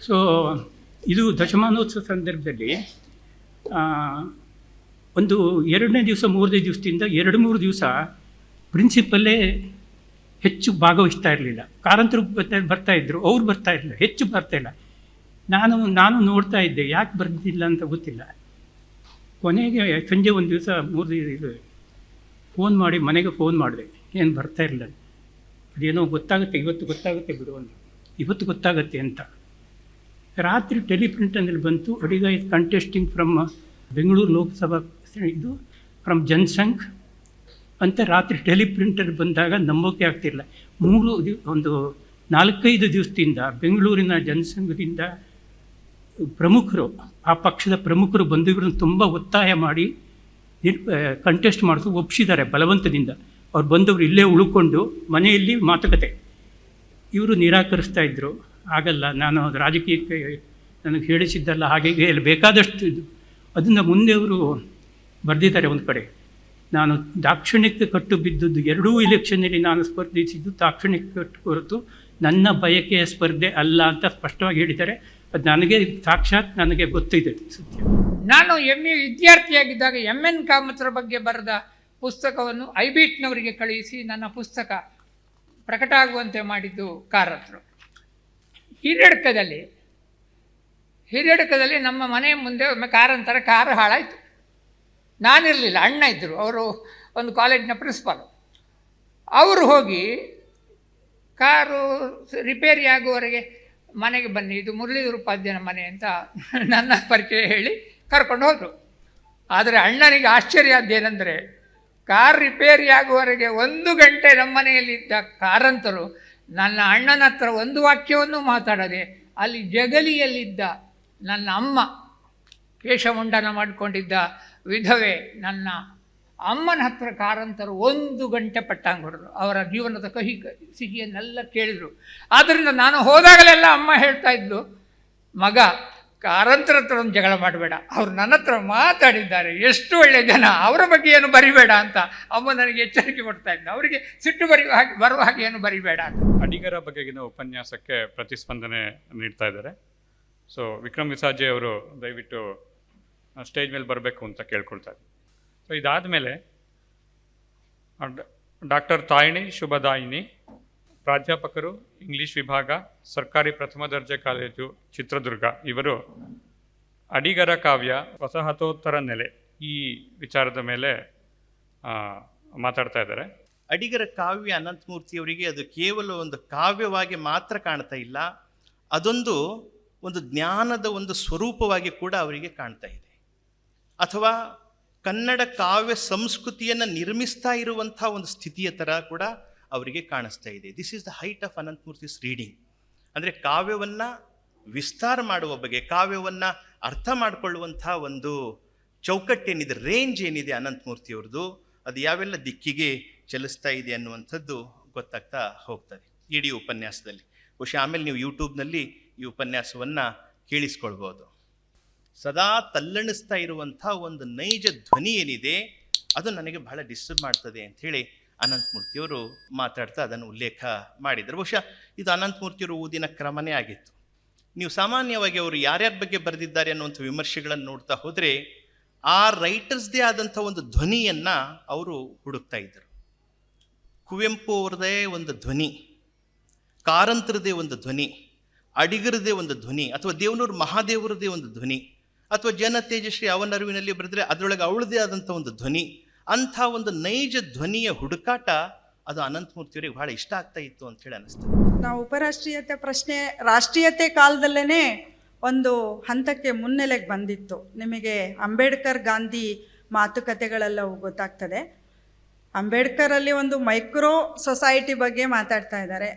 ಸೊ ಇದು ದಶಮಾನೋತ್ಸವ ಸಂದರ್ಭದಲ್ಲಿ ಒಂದು ಎರಡನೇ ದಿವಸ, ಮೂರನೇ ದಿವಸದಿಂದ ಎರಡು ಮೂರು ದಿವಸ ಪ್ರಿನ್ಸಿಪಲ್ಲೇ ಹೆಚ್ಚು ಭಾಗವಹಿಸ್ತಾ ಇರಲಿಲ್ಲ. ಕಾರಂತರು ಬರ್ತಾ ಬರ್ತಾ ಇದ್ದರು ಅವ್ರು ಬರ್ತಾ ಇರಲಿಲ್ಲ. ಹೆಚ್ಚು ಬರ್ತಾ ಇಲ್ಲ. ನಾನು ನಾನು ನೋಡ್ತಾ ಇದ್ದೆ. ಯಾಕೆ ಬರ್ದಿಲ್ಲ ಅಂತ ಗೊತ್ತಿಲ್ಲ. ಕೊನೆಗೆ ಸಂಜೆ ಒಂದು ದಿವಸ ಮೂರು ದಿವಸ ಇದು ಫೋನ್ ಮಾಡಿ, ಮನೆಗೆ ಫೋನ್ ಮಾಡಿದೆ. ಏನು ಬರ್ತಾ ಇರಲಿಲ್ಲ. ಅದೇನೋ ಗೊತ್ತಾಗುತ್ತೆ, ಇವತ್ತು ಗೊತ್ತಾಗುತ್ತೆ ಬಿಡು ಅಂತ ಇವತ್ತು ಗೊತ್ತಾಗುತ್ತೆ ಅಂತ. ರಾತ್ರಿ ಟೆಲಿಪ್ರಿಂಟಲ್ಲಿ ಬಂತು. Adiga is contesting from Bengaluru Lok Sabha ಇದು ಫ್ರಮ್ ಜನಸಂಘ್ ಅಂತ ರಾತ್ರಿ ಟೆಲಿಪ್ರಿಂಟರ್ ಬಂದಾಗ ನಂಬೋಕೆ ಆಗ್ತಿಲ್ಲ ಮೂರು ದಿವ್ ಒಂದು ನಾಲ್ಕೈದು ದಿವಸದಿಂದ ಬೆಂಗಳೂರಿನ ಜನಸಂಘದಿಂದ ಪ್ರಮುಖರು, ಆ ಪಕ್ಷದ ಪ್ರಮುಖರು ಬಂಧುಗಳನ್ನು ತುಂಬ ಒತ್ತಾಯ ಮಾಡಿ ಕಂಟೆಸ್ಟ್ ಮಾಡಿಸು ಒಪ್ಪಿಸಿದ್ದಾರೆ ಬಲವಂತದಿಂದ. ಅವ್ರು ಬಂದವರು ಇಲ್ಲೇ ಉಳ್ಕೊಂಡು ಮನೆಯಲ್ಲಿ ಮಾತುಕತೆ. ಇವರು ನಿರಾಕರಿಸ್ತಾ ಇದ್ದರು ಆಗಲ್ಲ, ನಾನು ರಾಜಕೀಯಕ್ಕೆ ನನಗೆ ಹೇಳಿಸಿದ್ದಲ್ಲ ಹಾಗೆ ಎಲ್ಲ ಬೇಕಾದಷ್ಟು ಇದು. ಅದನ್ನು ಮುಂದೆ ಅವರು ಬರೆದಿದ್ದಾರೆ ಒಂದು ಕಡೆ. ನಾನು ದಾಕ್ಷಿಣ್ಯಕ್ಕೆ ಕಟ್ಟು ಬಿದ್ದದ್ದು ಎರಡೂ ಇಲೆಕ್ಷನ್ನಲ್ಲಿ ನಾನು ಸ್ಪರ್ಧಿಸಿದ್ದು ದಾಕ್ಷಿಣ್ಯಕ್ಕೆ ಕಟ್ಟು ಹೊರತು ನನ್ನ ಬಯಕೆಯ ಸ್ಪರ್ಧೆ ಅಲ್ಲ ಅಂತ ಸ್ಪಷ್ಟವಾಗಿ ಹೇಳಿದ್ದಾರೆ. ಅದು ನನಗೆ ಸಾಕ್ಷಾತ್ ನನಗೆ ಗೊತ್ತಿದೆ ಸತ್ಯ. ನಾನು ಎಂ ಎ ವಿದ್ಯಾರ್ಥಿಯಾಗಿದ್ದಾಗ ಎಂ ಎನ್ ಕಾಮತ್ರ ಬಗ್ಗೆ ಬರೆದ ಪುಸ್ತಕವನ್ನು ಐಬಿಟ್ನವರಿಗೆ ಕಳುಹಿಸಿ ನನ್ನ ಪುಸ್ತಕ ಪ್ರಕಟ ಆಗುವಂತೆ ಮಾಡಿದ್ದು ಕಾರತ್ರು. ಹಿರಿಯಡ್ಕದಲ್ಲಿ ಹಿರಿಯಡ್ಕದಲ್ಲಿ ನಮ್ಮ ಮನೆ ಮುಂದೆ ಒಮ್ಮೆ ಕಾರಂತರ ಕಾರು ಹಾಳಾಯಿತು. ನಾನಿರಲಿಲ್ಲ, ಅಣ್ಣ ಇದ್ದರು ಅವರು ಒಂದು ಕಾಲೇಜಿನ ಪ್ರಿನ್ಸಿಪಾಲು. ಅವರು ಹೋಗಿ ಕಾರು ರಿಪೇರಿ ಆಗುವವರೆಗೆ ಮನೆಗೆ ಬನ್ನಿ, ಇದು ಮುರಳೀಧರ ಉಪಾಧ್ಯಾಯನ ಮನೆ ಅಂತ ನನ್ನ ಪರಿಚಯ ಹೇಳಿ ಕರ್ಕೊಂಡು ಹೋದರು. ಆದರೆ ಅಣ್ಣನಿಗೆ ಆಶ್ಚರ್ಯ ಅದೇನೆಂದರೆ, ಕಾರ್ ರಿಪೇರಿ ಆಗುವವರೆಗೆ ಒಂದು ಗಂಟೆ ನಮ್ಮ ಮನೆಯಲ್ಲಿದ್ದ ಕಾರಂತರು ನನ್ನ ಅಣ್ಣನ ಹತ್ರ ಒಂದು ವಾಕ್ಯವನ್ನು ಮಾತಾಡದೆ ಅಲ್ಲಿ ಜಗಲಿಯಲ್ಲಿದ್ದ ನನ್ನ ಅಮ್ಮ, ಕೇಶಮುಂಡನ ಮಾಡಿಕೊಂಡಿದ್ದ ವಿಧವೆ ನನ್ನ ಅಮ್ಮನ ಹತ್ರ ಕಾರಂತರು ಒಂದು ಗಂಟೆ ಪಟ್ಟಾಂಗ ಹೊಡೆದ್ರು. ಅವರ ಜೀವನದ ಕಹಿ ಸಿಹಿಯನ್ನೆಲ್ಲ ಕೇಳಿದರು. ಆದ್ದರಿಂದ ನಾನು ಹೋದಾಗಲೆಲ್ಲ ಅಮ್ಮ ಹೇಳ್ತಾ ಇದ್ಲು, ಮಗ, ಕಾರಂತರ ಹತ್ರ ಒಂದು ಜಗಳ ಮಾಡಬೇಡ. ಅವ್ರು ನನ್ನ ಹತ್ರ ಮಾತಾಡಿದ್ದಾರೆ. ಎಷ್ಟು ಒಳ್ಳೆಯ ಜನ. ಅವರ ಬಗ್ಗೆ ಏನು ಬರಿಬೇಡ ಅಂತ. ಅಮ್ಮ ನನಗೆ ಎಚ್ಚರಿಕೆ ಕೊಡ್ತಾ ಇದ್ದ ಅವರಿಗೆ ಸಿಟ್ಟು ಬರೆಯುವ ಹಾಗೆ, ಬರುವ ಹಾಗೆ ಏನು ಬರಿಬೇಡ ಅಂತ. ಅಡಿಗರ ಬಗೆಗಿನ ಉಪನ್ಯಾಸಕ್ಕೆ ಪ್ರತಿಸ್ಪಂದನೆ ನೀಡ್ತಾ ಇದ್ದಾರೆ. ಸೊ ವಿಕ್ರಮ್ ವಿಸಾಜೆ ಅವರು ದಯವಿಟ್ಟು ಸ್ಟೇಜ್ ಮೇಲೆ ಬರಬೇಕು ಅಂತ ಕೇಳ್ಕೊಳ್ತಾ ಇದ್ದಾರೆ. ಸೊ ಇದಾದ ಮೇಲೆ ಡಾಕ್ಟರ್ ತಾಯಿಣಿ ಶುಭದಾಯಿನಿ, ಪ್ರಾಧ್ಯಾಪಕರು, ಇಂಗ್ಲಿಷ್ ವಿಭಾಗ, ಸರ್ಕಾರಿ ಪ್ರಥಮ ದರ್ಜೆ ಕಾಲೇಜು, ಚಿತ್ರದುರ್ಗ, ಇವರು ಅಡಿಗರ ಕಾವ್ಯ, ವಸಾಹತೋತ್ತರ ನೆಲೆ ಈ ವಿಚಾರದ ಮೇಲೆ ಮಾತಾಡ್ತಾ ಇದ್ದಾರೆ. ಅಡಿಗರ ಕಾವ್ಯ ಅನಂತಮೂರ್ತಿಯವರಿಗೆ ಅದು ಕೇವಲ ಒಂದು ಕಾವ್ಯವಾಗಿ ಮಾತ್ರ ಕಾಣ್ತಾ ಇಲ್ಲ, ಅದೊಂದು ಒಂದು ಜ್ಞಾನದ ಒಂದು ಸ್ವರೂಪವಾಗಿ ಕೂಡ ಅವರಿಗೆ ಕಾಣ್ತಾ ಇದೆ. ಅಥವಾ ಕನ್ನಡ ಕಾವ್ಯ ಸಂಸ್ಕೃತಿಯನ್ನು ನಿರ್ಮಿಸ್ತಾ ಇರುವಂಥ ಒಂದು ಸ್ಥಿತಿಯ ಥರ ಕೂಡ ಅವರಿಗೆ ಕಾಣಿಸ್ತಾ ಇದೆ. This is the height of Ananthamurthy's reading ಅಂದರೆ ಕಾವ್ಯವನ್ನು ವಿಸ್ತಾರ ಮಾಡುವ ಬಗ್ಗೆ, ಕಾವ್ಯವನ್ನು ಅರ್ಥ ಮಾಡಿಕೊಳ್ಳುವಂಥ ಒಂದು ಚೌಕಟ್ಟೇನಿದೆ ರೇಂಜ್ ಏನಿದೆ ಅನಂತಮೂರ್ತಿಯವ್ರದ್ದು ಅದು ಯಾವೆಲ್ಲ ದಿಕ್ಕಿಗೆ ಚಲಿಸ್ತಾ ಇದೆ ಅನ್ನುವಂಥದ್ದು ಗೊತ್ತಾಗ್ತಾ ಹೋಗ್ತದೆ ಇಡೀ ಉಪನ್ಯಾಸದಲ್ಲಿ. ಬಹುಶಃ ಆಮೇಲೆ ನೀವು ಯೂಟ್ಯೂಬ್ನಲ್ಲಿ ಈ ಉಪನ್ಯಾಸವನ್ನು ಕೇಳಿಸ್ಕೊಳ್ಬೋದು. ಸದಾ ತಲ್ಲಣಿಸ್ತಾ ಇರುವಂಥ ಒಂದು ನೈಜ ಧ್ವನಿ ಏನಿದೆ, ಅದು ನನಗೆ ಬಹಳ ಡಿಸ್ಟರ್ಬ್ ಮಾಡ್ತದೆ ಅಂಥೇಳಿ ಅನಂತಮೂರ್ತಿಯವರು ಮಾತಾಡ್ತಾ ಅದನ್ನು ಉಲ್ಲೇಖ ಮಾಡಿದರು. ಬಹುಶಃ ಇದು ಅನಂತಮೂರ್ತಿಯವರು ಓದಿನ ಕ್ರಮನೇ ಆಗಿತ್ತು. ನೀವು ಸಾಮಾನ್ಯವಾಗಿ ಅವರು ಯಾರ್ಯಾರ ಬಗ್ಗೆ ಬರೆದಿದ್ದಾರೆ ಅನ್ನುವಂಥ ವಿಮರ್ಶೆಗಳನ್ನು ನೋಡ್ತಾ ಹೋದರೆ, ಆ ರೈಟರ್ಸ್ದೇ ಆದಂಥ ಒಂದು ಧ್ವನಿಯನ್ನು ಅವರು ಹುಡುಕ್ತಾ ಇದ್ದರು. ಕುವೆಂಪು ಅವರದೇ ಒಂದು ಧ್ವನಿ ಕಾರಂತರದೇ ಒಂದು ಧ್ವನಿ ಅಡಿಗರದೇ ಒಂದು ಧ್ವನಿ, ಅಥವಾ ದೇವನೂರು ಮಹಾದೇವರದೇ ಒಂದು ಧ್ವನಿ ಅಥವಾ ಜನ ತೇಜಶ್ರೀ ಅವನ ಅರಿವಿನಲ್ಲಿ ಬರೆದ್ರೆ ಅದರೊಳಗೆ ಅವಳದೇ ಆದಂಥ ಒಂದು ಧ್ವನಿ, ಅಂಥ ಒಂದು ನೈಜ ಧ್ವನಿಯ ಹುಡುಕಾಟ ಅದು ಅನಂತಮೂರ್ತಿಯವರಿಗೆ ಬಹಳ ಇಷ್ಟ ಆಗ್ತಾ ಇತ್ತು ಅಂತ ಹೇಳಿ ಅನಿಸ್ತದೆ. ನಾವು ಉಪರಾಷ್ಟ್ರೀಯತೆ ಪ್ರಶ್ನೆ, ರಾಷ್ಟ್ರೀಯತೆ ಕಾಲದಲ್ಲೇ ಒಂದು ಹಂತಕ್ಕೆ ಮುನ್ನೆಲೆಗೆ ಬಂದಿತ್ತು. ನಿಮಗೆ ಅಂಬೇಡ್ಕರ್ ಗಾಂಧಿ ಮಾತುಕತೆಗಳೆಲ್ಲವೂ ಗೊತ್ತಾಗ್ತದೆ. ಅಂಬೇಡ್ಕರಲ್ಲಿ ಒಂದು ಮೈಕ್ರೋ ಸೊಸೈಟಿ ಬಗ್ಗೆ ಮಾತಾಡ್ತಾ ಇದ್ದಾರೆ.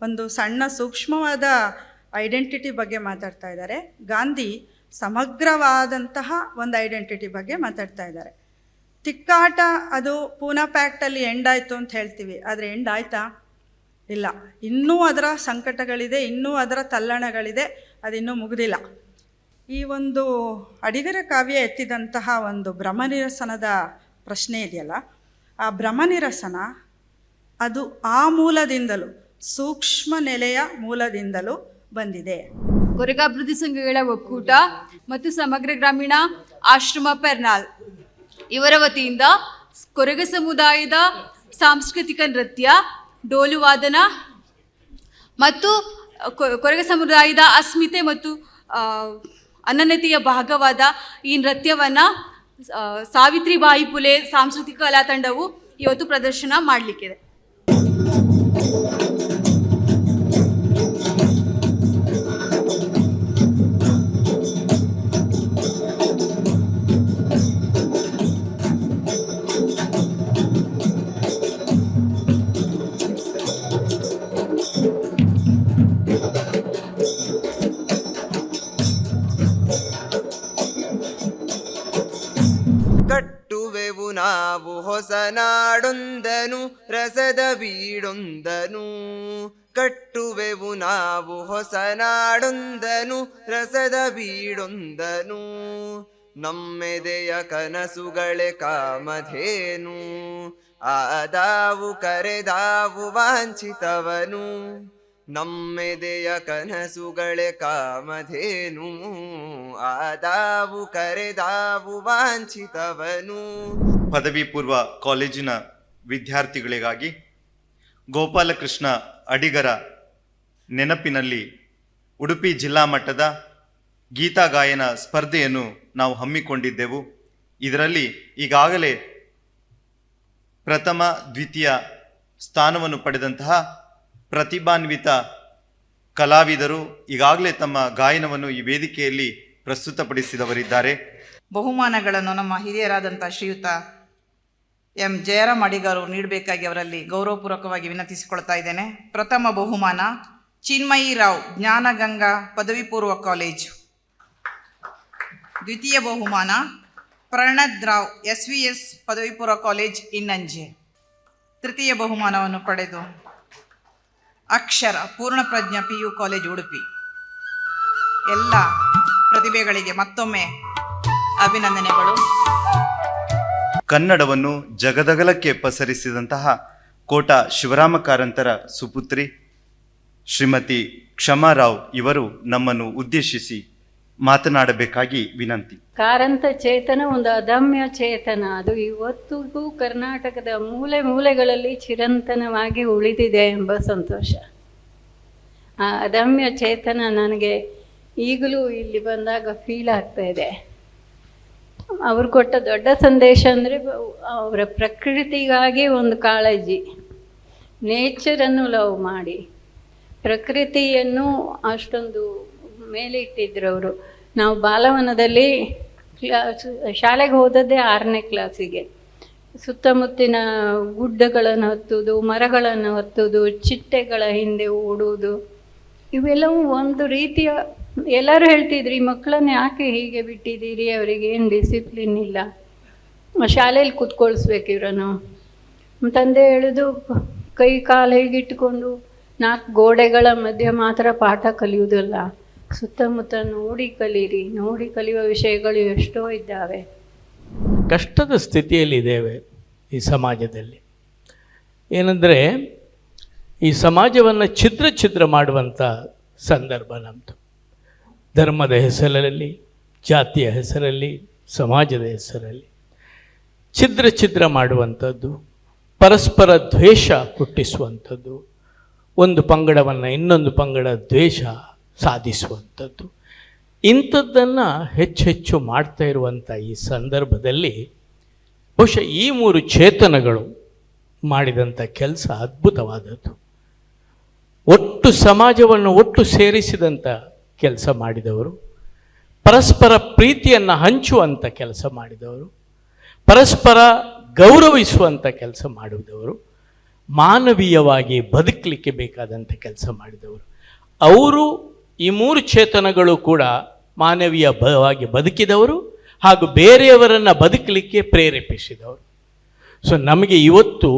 ಒಂದು ಸಣ್ಣ ಸೂಕ್ಷ್ಮವಾದ ಐಡೆಂಟಿಟಿ ಬಗ್ಗೆ ಮಾತಾಡ್ತಾ ಇದ್ದಾರೆ. ಗಾಂಧಿ ಸಮಗ್ರವಾದಂತಹ ಒಂದು ಐಡೆಂಟಿಟಿ ಬಗ್ಗೆ ಮಾತಾಡ್ತಾ ಇದ್ದಾರೆ. ತಿಕ್ಕಾಟ ಅದು ಪೂನಾ ಪ್ಯಾಕ್ಟಲ್ಲಿ ಎಂಡ್ ಆಯಿತು ಅಂತ ಹೇಳ್ತೀವಿ. ಆದರೆ ಎಂಡ್ ಆಯ್ತಾ? ಇಲ್ಲ. ಇನ್ನೂ ಅದರ ಸಂಕಟಗಳಿದೆ, ಇನ್ನೂ ಅದರ ತಲ್ಲಣಗಳಿದೆ, ಅದಿನ್ನೂ ಮುಗಿದಿಲ್ಲ. ಈ ಒಂದು ಅಡಿಗರ ಕಾವ್ಯ ಎತ್ತಿದಂತಹ ಒಂದು ಭ್ರಮನಿರಸನದ ಪ್ರಶ್ನೆ ಇದೆಯಲ್ಲ? ಆ ಭ್ರಮನಿರಸನ ಅದು ಆ ಮೂಲದಿಂದಲೂ, ಸೂಕ್ಷ್ಮ ನೆಲೆಯ ಮೂಲದಿಂದಲೂ ಬಂದಿದೆ. ಕೊರಗಾಭಿವೃದ್ಧಿ ಸಂಘಗಳ ಒಕ್ಕೂಟ ಮತ್ತು ಸಮಗ್ರ ಗ್ರಾಮೀಣ ಆಶ್ರಮ ಪೆರ್ನಾಲ್. ಇವರ ವತಿಯಿಂದ ಕೊರಗ ಸಮುದಾಯದ ಸಾಂಸ್ಕೃತಿಕ ನೃತ್ಯ, ಡೋಲು ವಾದನ ಮತ್ತು ಕೊರಗ ಸಮುದಾಯದ ಅಸ್ಮಿತೆ ಮತ್ತು ಅನನ್ಯತೆಯ ಭಾಗವಾದ ಈ ನೃತ್ಯವನ್ನು ಸಾವಿತ್ರಿಬಾಯಿ ಪುಲೆ ಸಾಂಸ್ಕೃತಿಕ ಕಲಾ ತಂಡವು ಇವತ್ತು ಪ್ರದರ್ಶನ ಮಾಡಲಿಕ್ಕಿದೆ. ನಾವು ಹೊಸ ನಾಡೊಂದನು ರಸದ ಬೀಡೊಂದನು. ಕಟ್ಟುವೆವು ನಾವು, ಹೊಸ ನಾಡೊಂದನು, ರಸದ ಬೀಡೊಂದನು. ನಮ್ಮೆದೆಯ ಕನಸುಗಳೇ ಕಾಮಧೇನು, ಆದಾವು ಕರೆದಾವು ವಾಂಛಿತವನು. ನಮ್ಮೆದೆಯ ಕನಸುಗಳೇ ಕಾಮಧೇನು, ಆದಾವು ಕರೆದಾವು ವಾಂಛಿತವನು. ಪದವಿ ಪೂರ್ವ ಕಾಲೇಜಿನ ವಿದ್ಯಾರ್ಥಿಗಳಿಗಾಗಿ ಗೋಪಾಲಕೃಷ್ಣ ಅಡಿಗರ ನೆನಪಿನಲ್ಲಿ ಉಡುಪಿ ಜಿಲ್ಲಾ ಮಟ್ಟದ ಗೀತಾ ಗಾಯನ ಸ್ಪರ್ಧೆಯನ್ನು ನಾವು ಹಮ್ಮಿಕೊಂಡಿದ್ದೆವು. ಇದರಲ್ಲಿ ಈಗಾಗಲೇ ಪ್ರಥಮ, ದ್ವಿತೀಯ ಸ್ಥಾನವನ್ನು ಪಡೆದಂತಹ ಪ್ರತಿಭಾನ್ವಿತ ಕಲಾವಿದರು ಈಗಾಗಲೇ ತಮ್ಮ ಗಾಯನವನ್ನು ಈ ವೇದಿಕೆಯಲ್ಲಿ ಪ್ರಸ್ತುತಪಡಿಸಿದವರಿದ್ದಾರೆ. ಬಹುಮಾನಗಳನ್ನು ನಮ್ಮ ಹಿರಿಯರಾದಂಥ ಶ್ರೀಯುತ ಎಂ. ಜಯರಾಮ್ ಅಡಿಗರು ನೀಡಬೇಕಾಗಿ ಅವರಲ್ಲಿ ಗೌರವಪೂರ್ವಕವಾಗಿ ವಿನಂತಿಸಿಕೊಳ್ತಾ ಇದ್ದೇನೆ. ಪ್ರಥಮ ಬಹುಮಾನ ಚಿನ್ಮಯಿ ರಾವ್, ಜ್ಞಾನಗಂಗಾ ಪದವಿ ಪೂರ್ವ ಕಾಲೇಜು. ದ್ವಿತೀಯ ಬಹುಮಾನ Pranad Rao, S V S ಪದವಿ ಪೂರ್ವ ಕಾಲೇಜ್, ಇನ್ನಂಜೆ. ತೃತೀಯ ಬಹುಮಾನವನ್ನು ಪಡೆದು Akshara, Poorna Prajna P U college Udupi. ಎಲ್ಲ ಪ್ರತಿಭೆಗಳಿಗೆ ಮತ್ತೊಮ್ಮೆ ಅಭಿನಂದನೆಗಳು. ಕನ್ನಡವನ್ನು ಜಗದಗಲಕ್ಕೆ ಪಸರಿಸಿದಂತಹ ಕೋಟ ಶಿವರಾಮ ಕಾರಂತರ ಸುಪುತ್ರಿ ಶ್ರೀಮತಿ ಕ್ಷಮಾರಾವ್ ಇವರು ನಮ್ಮನ್ನು ಉದ್ದೇಶಿಸಿ ಮಾತನಾಡಬೇಕಾಗಿ ವಿನಂತಿ. ಕಾರಂತ ಚೇತನ, ಒಂದು ಅದಮ್ಯ ಚೇತನ. ಅದು ಇವತ್ತಿಗೂ ಕರ್ನಾಟಕದ ಮೂಲೆ ಮೂಲೆಗಳಲ್ಲಿ ಚಿರಂತನವಾಗಿ ಉಳಿದಿದೆ ಎಂಬ ಸಂತೋಷ. ಆ ಅದಮ್ಯ ಚೇತನ ನನಗೆ ಈಗಲೂ ಇಲ್ಲಿ ಬಂದಾಗ ಫೀಲ್ ಆಗ್ತಾ ಇದೆ. ಅವ್ರು ಕೊಟ್ಟ ದೊಡ್ಡ ಸಂದೇಶ ಅಂದರೆ ಅವರ ಪ್ರಕೃತಿಗಾಗಿ ಒಂದು ಕಾಳಜಿ. ನೇಚರನ್ನು ಲವ್ ಮಾಡಿ. ಪ್ರಕೃತಿಯನ್ನು ಅಷ್ಟೊಂದು ಮೇಲೆ ಇಟ್ಟಿದ್ರು ಅವರು. ನಾವು ಬಾಲವನದಲ್ಲಿ ಕ್ಲಾಸ್, ಶಾಲೆಗೆ ಹೋದದ್ದೇ ಆರನೇ ಕ್ಲಾಸಿಗೆ. ಸುತ್ತಮುತ್ತಿನ ಗುಡ್ಡಗಳನ್ನು ಹತ್ತುವುದು, ಮರಗಳನ್ನು ಹತ್ತುವುದು, ಚಿಟ್ಟೆಗಳ ಹಿಂದೆ ಓಡುವುದು. ಇವೆಲ್ಲವೂ ಒಂದು ರೀತಿಯ, ಎಲ್ಲರೂ ಹೇಳ್ತಿದ್ರಿ, ಈ ಮಕ್ಕಳನ್ನ ಯಾಕೆ ಹೀಗೆ ಬಿಟ್ಟಿದ್ದೀರಿ? ಅವರಿಗೆ ಏನು ಡಿಸಿಪ್ಲಿನ್ ಇಲ್ಲ? ಶಾಲೆಯಲ್ಲಿ ಕೂತ್ಕೊಳ್ಸ್ಬೇಕು ಇವರನ್ನು. ತಂದೆ ಹೇಳಿದು ಕೈ ಕಾಲು ಹೀಗಿಟ್ಕೊಂಡು ನಾಲ್ಕು ಗೋಡೆಗಳ ಮಧ್ಯೆ ಮಾತ್ರ ಪಾಠ ಕಲಿಯುವುದಲ್ಲ. ಸುತ್ತಮುತ್ತ ನೋಡಿ ಕಲೀರಿ, ನೋಡಿ ಕಲಿಯುವ ವಿಷಯಗಳು ಎಷ್ಟೋ ಇದ್ದಾವೆ. ಕಷ್ಟದ ಸ್ಥಿತಿಯಲ್ಲಿದ್ದೇವೆ ಈ ಸಮಾಜದಲ್ಲಿ. ಏನಂದರೆ, ಈ ಸಮಾಜವನ್ನು ಛಿದ್ರ ಛಿದ್ರ ಮಾಡುವಂಥ ಸಂದರ್ಭ ನಮ್ಮದು ಧರ್ಮದ ಹೆಸರಲ್ಲಿ, ಜಾತಿಯ ಹೆಸರಲ್ಲಿ, ಸಮಾಜದ ಹೆಸರಲ್ಲಿ ಛಿದ್ರ ಛಿದ್ರ ಮಾಡುವಂಥದ್ದು, ಪರಸ್ಪರ ದ್ವೇಷ ಹುಟ್ಟಿಸುವಂಥದ್ದು, ಒಂದು ಪಂಗಡವನ್ನು ಇನ್ನೊಂದು ಪಂಗಡ ದ್ವೇಷ ಸಾಧಿಸುವಂಥದ್ದು. ಇಂಥದ್ದನ್ನು ಹೆಚ್ಚು ಹೆಚ್ಚು ಮಾಡ್ತಾ ಇರುವಂಥ ಈ ಸಂದರ್ಭದಲ್ಲಿ ಬಹುಶಃ ಈ ಮೂರು ಚೇತನಗಳು ಮಾಡಿದಂಥ ಕೆಲಸ ಅದ್ಭುತವಾದದ್ದು. ಒಟ್ಟು ಸಮಾಜವನ್ನು ಒಟ್ಟು ಸೇರಿಸಿದಂಥ ಕೆಲಸ ಮಾಡಿದವರು, ಪರಸ್ಪರ ಪ್ರೀತಿಯನ್ನು ಹಂಚುವಂಥ ಕೆಲಸ ಮಾಡಿದವರು, ಪರಸ್ಪರ ಗೌರವಿಸುವಂಥ ಕೆಲಸ ಮಾಡಿದವರು, ಮಾನವೀಯವಾಗಿ ಬದುಕಲಿಕ್ಕೆ ಬೇಕಾದಂಥ ಕೆಲಸ ಮಾಡಿದವರು. ಅವರು ಈ ಮೂರು ಚೇತನಗಳು ಕೂಡ ಮಾನವೀಯವಾಗಿ ಬದುಕಿದವರು ಹಾಗೂ ಬೇರೆಯವರನ್ನು ಬದುಕಲಿಕ್ಕೆ ಪ್ರೇರೇಪಿಸಿದವರು. ಸೊ ನಮಗೆ ಇವತ್ತು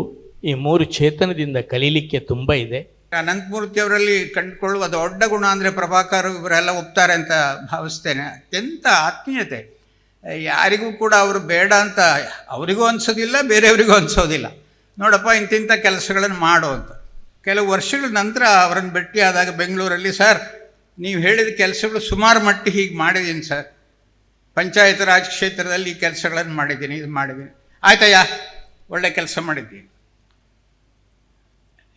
ಈ ಮೂರು ಚೇತನದಿಂದ ಕಲೀಲಿಕ್ಕೆ ತುಂಬ ಇದೆ. ಅನಂತಮೂರ್ತಿ ಅವರಲ್ಲಿ ಕಂಡುಕೊಳ್ಳುವ ದೊಡ್ಡ ಗುಣ ಅಂದರೆ ಪ್ರಭಾಕರ್ ಇವರೆಲ್ಲ ಒಪ್ತಾರೆ ಅಂತ ಭಾವಿಸ್ತೇನೆ. ಅತ್ಯಂತ ಆತ್ಮೀಯತೆ. ಯಾರಿಗೂ ಕೂಡ ಅವರು ಬೇಡ ಅಂತ ಅವರಿಗೂ ಅನ್ಸೋದಿಲ್ಲ, ಬೇರೆಯವರಿಗೂ ಅನಿಸೋದಿಲ್ಲ. ನೋಡಪ್ಪ ಇಂತಿಂಥ ಕೆಲಸಗಳನ್ನು ಮಾಡು ಅಂತ. ಕೆಲವು ವರ್ಷಗಳ ನಂತರ ಅವರನ್ನು ಭೇಟಿಯಾದಾಗ ಬೆಂಗಳೂರಲ್ಲಿ, ಸರ್ ನೀವು ಹೇಳಿದ ಕೆಲಸಗಳು ಸುಮಾರು ಮಟ್ಟಿ ಹೀಗೆ ಮಾಡಿದ್ದೀನಿ ಸರ್. ಪಂಚಾಯತ್ ರಾಜ್ ಕ್ಷೇತ್ರದಲ್ಲಿ ಈ ಕೆಲಸಗಳನ್ನು ಮಾಡಿದ್ದೀನಿ, ಇದು ಮಾಡಿದ್ದೀನಿ. ಆಯ್ತಯ್ಯ, ಒಳ್ಳೆ ಕೆಲಸ ಮಾಡಿದ್ದೀನಿ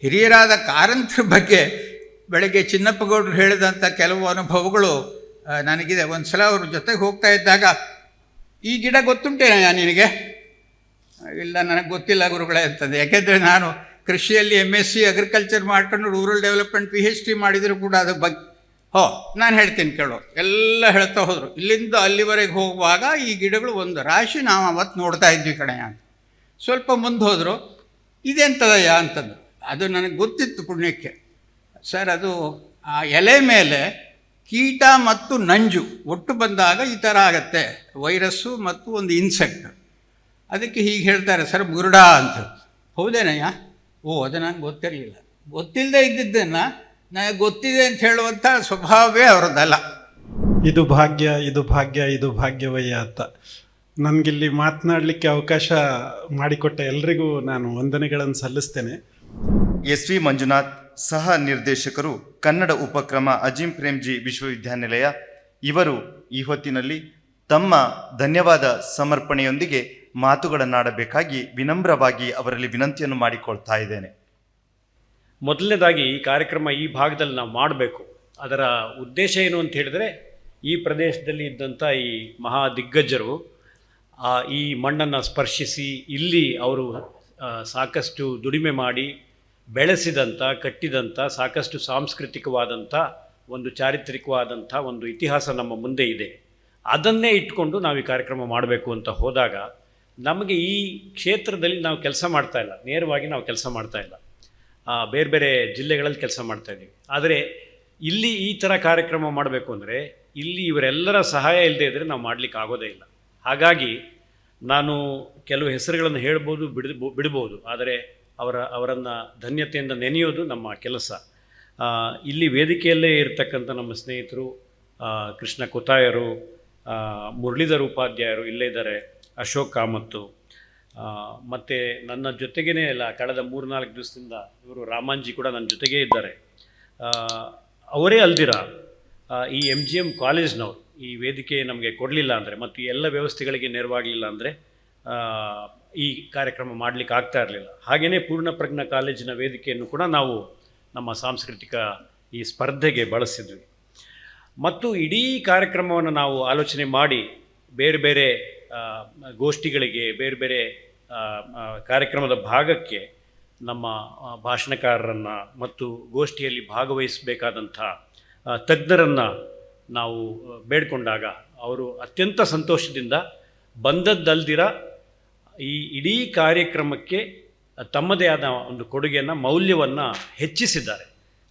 ಹಿರಿಯರಾದ ಕಾರಂತರ ಬಗ್ಗೆ ಬೆಳಗ್ಗೆ ಚಿನ್ನಪ್ಪಗೌಡರು ಹೇಳಿದಂಥ ಕೆಲವು ಅನುಭವಗಳು ನನಗಿದೆ. ಒಂದು ಸಲ ಅವ್ರ ಜೊತೆಗೆ ಹೋಗ್ತಾ ಇದ್ದಾಗ, ಈ ಗಿಡ ಗೊತ್ತುಂಟೇನಯ್ಯ ನಿನಗೆ? ಇಲ್ಲ, ನನಗೆ ಗೊತ್ತಿಲ್ಲ ಗುರುಗಳೇ, ಅಂತಂದು. ಯಾಕೆಂದರೆ ನಾನು ಕೃಷಿಯಲ್ಲಿ ಎಂ ಎಸ್ ಸಿ ಅಗ್ರಿಕಲ್ಚರ್ ಮಾಡ್ಕೊಂಡು rural development P H D ಮಾಡಿದರೂ ಕೂಡ ಅದು ಬಗ್ಗೆ ಹೋ ನಾನು ಹೇಳ್ತೀನಿ ಕೇಳೋ. ಎಲ್ಲ ಹೇಳ್ತಾ ಹೋದರು. ಇಲ್ಲಿಂದ ಅಲ್ಲಿವರೆಗೆ ಹೋಗುವಾಗ ಈ ಗಿಡಗಳು ಒಂದು ರಾಶಿ ನಾವು ಅವತ್ತು ನೋಡ್ತಾ ಇದ್ವಿ ಕಣಯ್ಯ ಅಂತ. ಸ್ವಲ್ಪ ಮುಂದೆ ಹೋದರು. ಇದೆಂತದಯ್ಯ ಅಂತಂದು ಅದು ನನಗೆ ಗೊತ್ತಿತ್ತು ಪುಣ್ಯಕ್ಕೆ. ಸರ್, ಅದು ಆ ಎಲೆ ಮೇಲೆ ಕೀಟ ಮತ್ತು ನಂಜು ಒಟ್ಟು ಬಂದಾಗ ಈ ಥರ ಆಗತ್ತೆ. ವೈರಸ್ಸು ಮತ್ತು ಒಂದು ಇನ್ಸೆಕ್ಟ್. ಅದಕ್ಕೆ ಹೀಗೆ ಹೇಳ್ತಾರೆ, ಸರ್, ಮುರುಡ ಅಂತ. ಹೌದೇನಯ್ಯ? ಓ, ಅದು ನನಗೆ ಗೊತ್ತಿರಲಿಲ್ಲ. ಗೊತ್ತಿಲ್ಲದೆ ಇದ್ದಿದ್ದನ್ನು ನನಗೆ ಗೊತ್ತಿದೆ ಅಂತ ಹೇಳುವಂಥ ಸ್ವಭಾವವೇ ಅವ್ರದ್ದಲ್ಲ. ಇದು ಭಾಗ್ಯ ಇದು ಭಾಗ್ಯ ಇದು ಭಾಗ್ಯವಯ್ಯ ಅಂತ. ನನಗಿಲ್ಲಿ ಮಾತನಾಡಲಿಕ್ಕೆ ಅವಕಾಶ ಮಾಡಿಕೊಟ್ಟ ಎಲ್ರಿಗೂ ನಾನು ವಂದನೆಗಳನ್ನು ಸಲ್ಲಿಸ್ತೇನೆ. ಎಸ್ ವಿ ಮಂಜುನಾಥ್ ಸಹ ನಿರ್ದೇಶಕರು ಕನ್ನಡ ಉಪಕ್ರಮ ಅಜಿಂ ಪ್ರೇಮ್ಜಿ ವಿಶ್ವವಿದ್ಯಾನಿಲಯ. ಇವರು ಈ ಹೊತ್ತಿನಲ್ಲಿ ತಮ್ಮ ಧನ್ಯವಾದ ಸಮರ್ಪಣೆಯೊಂದಿಗೆ ಮಾತುಗಳನ್ನಾಡಬೇಕಾಗಿ ವಿನಮ್ರವಾಗಿ ಅವರಲ್ಲಿ ವಿನಂತಿಯನ್ನು ಮಾಡಿಕೊಳ್ತಾ ಇದ್ದೇನೆ. ಮೊದಲನೇದಾಗಿ ಈ ಕಾರ್ಯಕ್ರಮ ಈ ಭಾಗದಲ್ಲಿ ನಾವು ಮಾಡಬೇಕು. ಅದರ ಉದ್ದೇಶ ಏನು ಅಂತ ಹೇಳಿದರೆ, ಈ ಪ್ರದೇಶದಲ್ಲಿ ಇದ್ದಂಥ ಈ ಮಹಾ ದಿಗ್ಗಜರು ಈ ಮಣ್ಣನ್ನು ಸ್ಪರ್ಶಿಸಿ ಇಲ್ಲಿ ಅವರು ಸಾಕಷ್ಟು ದುಡಿಮೆ ಮಾಡಿ ಬೆಳೆಸಿದಂಥ, ಕಟ್ಟಿದಂಥ, ಸಾಕಷ್ಟು ಸಾಂಸ್ಕೃತಿಕವಾದಂಥ, ಒಂದು ಚಾರಿತ್ರಿಕವಾದಂಥ ಒಂದು ಇತಿಹಾಸ ನಮ್ಮ ಮುಂದೆ ಇದೆ. ಅದನ್ನೇ ಇಟ್ಕೊಂಡು ನಾವು ಈ ಕಾರ್ಯಕ್ರಮ ಮಾಡಬೇಕು ಅಂತ ಹೋದಾಗ, ನಮಗೆ ಈ ಕ್ಷೇತ್ರದಲ್ಲಿ ನಾವು ಕೆಲಸ ಮಾಡ್ತಾ ಇಲ್ಲ. ನೇರವಾಗಿ ನಾವು ಕೆಲಸ ಮಾಡ್ತಾ ಇಲ್ಲ. ಬೇರೆ ಬೇರೆ ಜಿಲ್ಲೆಗಳಲ್ಲಿ ಕೆಲಸ ಮಾಡ್ತಾ ಇದ್ದೀವಿ. ಆದರೆ ಇಲ್ಲಿ ಈ ಥರ ಕಾರ್ಯಕ್ರಮ ಮಾಡಬೇಕು ಅಂದರೆ ಇಲ್ಲಿ ಇವರೆಲ್ಲರ ಸಹಾಯ ಇಲ್ಲದೆ ಇದ್ದರೆ ನಾವು ಮಾಡಲಿಕ್ಕೆ ಆಗೋದೇ ಇಲ್ಲ. ಹಾಗಾಗಿ ನಾನು ಕೆಲವು ಹೆಸರುಗಳನ್ನು ಹೇಳ್ಬೋದು ಬಿಡ ಬಿಡ್ಬೋದು, ಆದರೆ ಅವರ, ಅವರನ್ನು ಧನ್ಯತೆಯಿಂದ ನೆನೆಯೋದು ನಮ್ಮ ಕೆಲಸ. ಇಲ್ಲಿ ವೇದಿಕೆಯಲ್ಲೇ ಇರತಕ್ಕಂಥ ನಮ್ಮ ಸ್ನೇಹಿತರು ಕೃಷ್ಣ ಕುತಾಯರು ಮುರಳೀಧರ್ ಉಪಾಧ್ಯಾಯರು ಇಲ್ಲೇ ಇದ್ದಾರೆ, ಅಶೋಕ್ ಕಾಮತ್ತು ಮತ್ತು ನನ್ನ ಜೊತೆಗೇ ಇಲ್ಲ ಕಳೆದ ಮೂರು ನಾಲ್ಕು ದಿವಸದಿಂದ ಇವರು ರಾಮಾಂಜಿ ಕೂಡ ನನ್ನ ಜೊತೆಗೇ ಇದ್ದಾರೆ. ಅವರೇ ಅಲ್ದಿರ ಈ ಎಂ ಜಿ ಎಂ ಕಾಲೇಜ್ನವ್ರು. ಈ ವೇದಿಕೆ ನಮಗೆ ಕೊಡಲಿಲ್ಲ ಅಂದರೆ ಮತ್ತು ಎಲ್ಲ ವ್ಯವಸ್ಥೆಗಳಿಗೆ ನೆರವಾಗಲಿಲ್ಲ ಅಂದರೆ ಈ ಕಾರ್ಯಕ್ರಮ ಮಾಡಲಿಕ್ಕೆ ಆಗ್ತಾ ಇರಲಿಲ್ಲ. ಹಾಗೆಯೇ ಪೂರ್ಣಪ್ರಜ್ಞ ಕಾಲೇಜಿನ ವೇದಿಕೆಯನ್ನು ಕೂಡ ನಾವು ನಮ್ಮ ಸಾಂಸ್ಕೃತಿಕ ಈ ಸ್ಪರ್ಧೆಗೆ ಬಳಸಿದ್ವಿ. ಮತ್ತು ಇಡೀ ಕಾರ್ಯಕ್ರಮವನ್ನು ನಾವು ಆಲೋಚನೆ ಮಾಡಿ ಬೇರೆ ಬೇರೆ ಗೋಷ್ಠಿಗಳಿಗೆ, ಬೇರೆ ಬೇರೆ ಕಾರ್ಯಕ್ರಮದ ಭಾಗಕ್ಕೆ ನಮ್ಮ ಭಾಷಣಕಾರರನ್ನು ಮತ್ತು ಗೋಷ್ಠಿಯಲ್ಲಿ ಭಾಗವಹಿಸಬೇಕಾದಂಥ ತಜ್ಞರನ್ನು ನಾವು ಬೇಡಿಕೊಂಡಾಗ ಅವರು ಅತ್ಯಂತ ಸಂತೋಷದಿಂದ ಬಂದದ್ದಲ್ದಿರ ಈ ಇಡೀ ಕಾರ್ಯಕ್ರಮಕ್ಕೆ ತಮ್ಮದೇ ಆದ ಒಂದು ಕೊಡುಗೆಯನ್ನು, ಮೌಲ್ಯವನ್ನು ಹೆಚ್ಚಿಸಿದ್ದಾರೆ.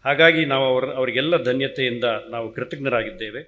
ಹಾಗಾಗಿ ನಾವು ಅವರ, ಅವರಿಗೆಲ್ಲ ಧನ್ಯತೆಯಿಂದ ನಾವು ಕೃತಜ್ಞರಾಗಿದ್ದೇವೆ.